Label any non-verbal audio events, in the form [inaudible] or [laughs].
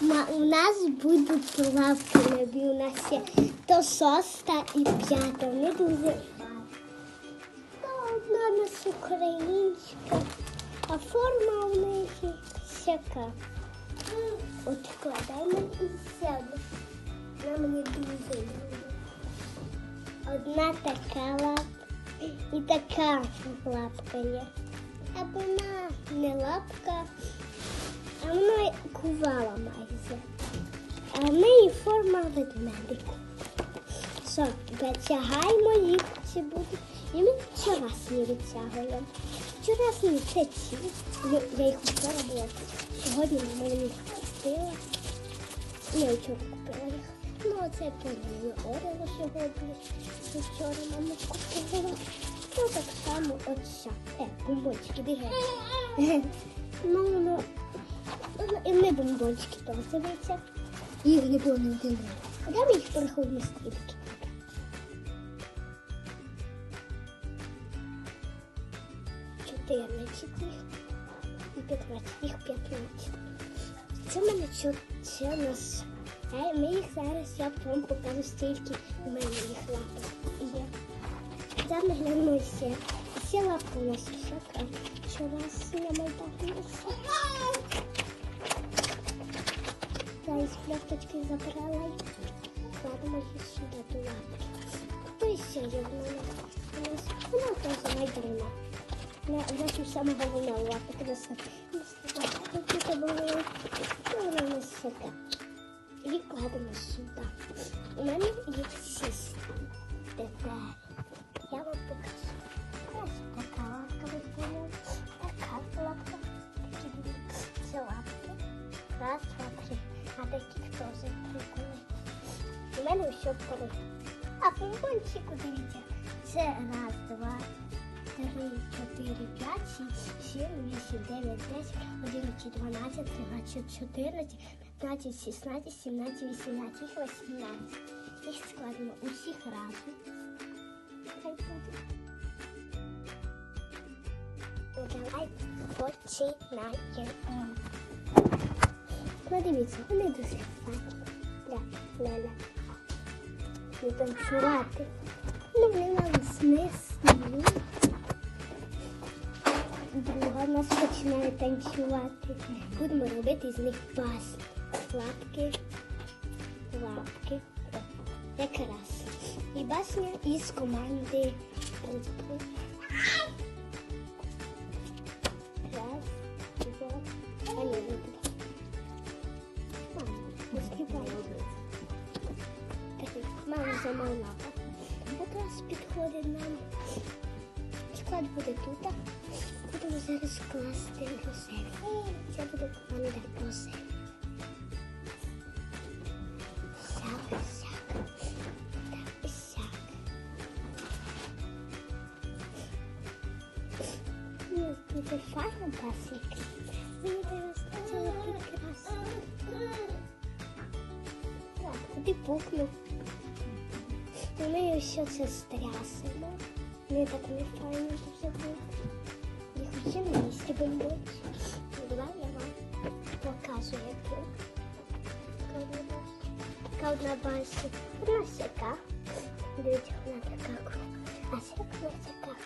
У нас будуть лапки нові. У нас є то шоста і п'ята. Вони дуже. Одна у нас українська, а форма у них всяка. От складаємо і сяду. Вона мені дуже любить. Одна така лапка і така лапка є. А вона не лапка, а вона кувала майже. А в неї форма ведмедику. Що, витягаємо їх ці будуть. І ми вчорашні відтягуємо. Вчорашні це ці. Я їх вчора була. Сьогодні мама їх купила. Я вчора купила їх. Ну, а це повинні Орео сьогодні. Вчора мама купила. Ну, так само от ся. Е, бомбончики, дивіться. [laughs] Ну, ну, ну, і не бомбончики теж. Їх не було не. А де ми їх переходимо стрілки? Чотирнадцять їх і п'ятнадцять. Їх п'ятнадцять. Це мене це нас. Е, Ми їх зараз я вам покажу стільки в мене їх лапок є. Зараз ми глянемо ще. Ще у нас. Що раз я майдану Пласточки забрала і кладемо їх сюди до лапки. Є в мене? У нас вона теж майдана. Не, зовсім саме головне лапа. Краса. Тут було. Вона у нас. І кладемо сюди. У мене їх шість. Тепер А такі теж прикольні. У мене все вперед. А помпончику дивіться. Це раз, два, три, чотири, п'ять, шість, сім, вісім, дев'ять, десять, одинадцять, дванадцять, тринадцять, чотирнадцять, п'ятнадцять, шістнадцять, сімнадцять, вісімнадцять, вісімнадцять. Їх складемо усіх разом. Хай буде. Давай починаємо. Ну, дивіться, вони дуже файні. Ля, ля, ля. Не танцювати. Ну, вони нам смисні. Друга нас починає танцювати. Будемо робити з них пас. Лапки, лапки. О, Якраз. І басня із команди групи. Раз, два, а не Мама замовляла. Якраз підходить нам. Склад буде тут. Будемо зараз класти рожеві. Це буде команда рожеві. Сяк, сяк. Так, сяк. Ну, файно басик. Мені зараз це прекрасно. Так, куди пукнув. Ми все це стрясимо. Мені так не файно все було. Не хочу на місці бомбочі. Давай я вам покажу, як. Така одна башня. Одна сяка. Дивіться, вона така. А сяка вона така.